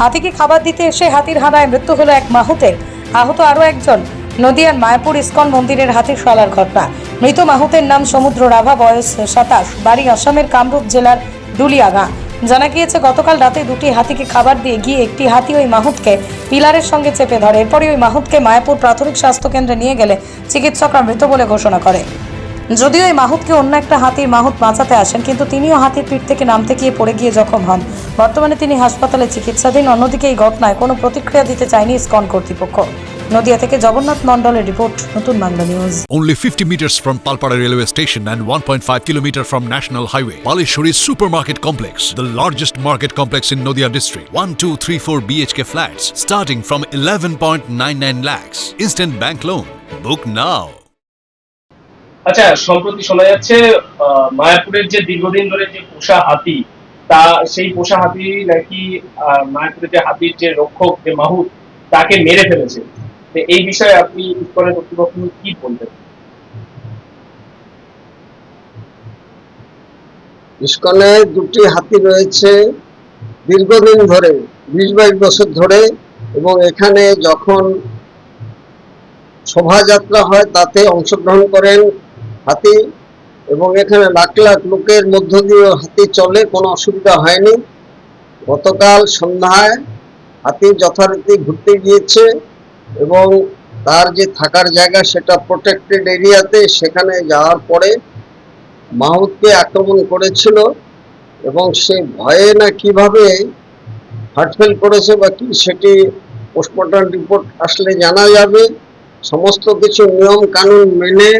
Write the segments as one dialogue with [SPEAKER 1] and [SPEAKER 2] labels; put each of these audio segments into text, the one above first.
[SPEAKER 1] হাতিকে খাবার দিতে এসে হাতির হানায় মৃত্যু হলো এক মাহুতের আহত আরও একজন। নদিয়ার মায়াপুর ইস্কন মন্দিরের হাতির শালার ঘটনা। মৃত মাহুতের নাম সমুদ্র রাভা, বয়স সাতাশ। বাড়ি আসামের কামরূপ জেলার দুলিয়াগা জানা গিয়েছে, গতকাল রাতে দুটি হাতিকে খাবার দিয়ে গিয়ে একটি হাতি ওই মাহুতকে পিলারের সঙ্গে চেপে ধরে। এরপরই ওই মাহুতকে মায়াপুর প্রাথমিক স্বাস্থ্য কেন্দ্রে নিয়ে গেলে চিকিৎসকরা মৃত বলে ঘোষণা করে। যদিও এই মাহুতকে অন্য একটা হাতির মাহুত বাঁচাতে আসেন কিন্তু তিনিও হাতির পিঠ থেকে নামতে গিয়ে পড়ে গিয়ে জখম হন বর্তমানে তিনি হাসপাতালে চিকিৎসাধীন অন্যদিকে এই ঘটনায় কোনো প্রতিক্রিয়া দিতে চায়নি ইসকন কর্তৃপক্ষ নদিয়া থেকে জগন্নাথ মণ্ডলের রিপোর্ট নতুন Bangla news
[SPEAKER 2] Only 50 meters from Palpara railway station and 1.5 kilometer from National Highway. Palishuri Supermarket Complex, the largest market complex in Noida district. 1, 2, 3, 4 BHK flats starting from 11.99 lakhs. Instant bank loan. Book now.
[SPEAKER 3] আচ্ছা সম্প্রতি শোনা যাচ্ছে মায়াপুরের যে দীর্ঘদিন ধরে যে পোষা হাতি, তা সেই পোষা হাতি নাকি মায়াপুরের যে হাতির যে রক্ষক, যে মাহুত, তাকে মেরে ফেলেছে। এই বিষয়ে আপনি ইস্কনের কর্তৃপক্ষ কি বলবেন?
[SPEAKER 4] ইস্কনে দুটি হাতি রয়েছে। দীর্ঘদিন ধরে, বিশ বাইশ বছর ধরে, এবং এখানে যখন শোভাযাত্রা হয়, তাতে অংশগ্রহণ করেন হাতি এবং এখানে লাখ লাখ লোকের মধ্য দিয়ে হাতি চলে, কোনো অসুবিধা হয়নি। গতকাল সন্ধ্যায় হাতি যথারীতি ঘুরতে গিয়েছে এবং তার যে থাকার জায়গা সেটা প্রোটেক্টেড এরিয়াতে সেখানে যাওয়ার পরে মাহুতকে আক্রমণ করেছিল এবং সে ভয়ে না কীভাবে হার্টফেল করেছে বা কি সেটি পোস্টমর্টম রিপোর্ট আসলে জানা যাবে। সমস্ত কিছু নিয়ম কানুন মেনে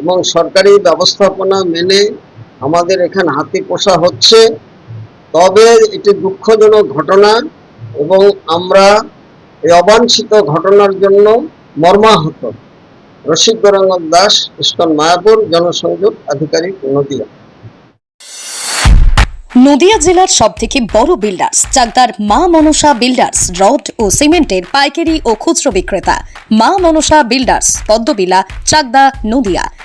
[SPEAKER 4] এবং সরকারি ব্যবস্থাপনা মেনে আমাদের এখানে হাতি পোষা হচ্ছে। তবে এটি দুঃখজনক ঘটনা এবং আমরা এই অবাঞ্ছিত ঘটনার জন্য মর্মাহত। রসিক গৌরাঙ্গ দাস, ইস্কন মায়াপুর, জনসংযোগ আধিকারিক, নদিয়া।
[SPEAKER 5] নদিয়া জেলার সব থেকে বড় বিল্ডার্স চাকদার মা মনসা বিল্ডার্স রড ও সিমেন্টের পাইকারি ও খুচরো বিক্রেতা। মা মনসা বিল্ডার্স পদ্মবিলা, চাকদা, নদিয়া।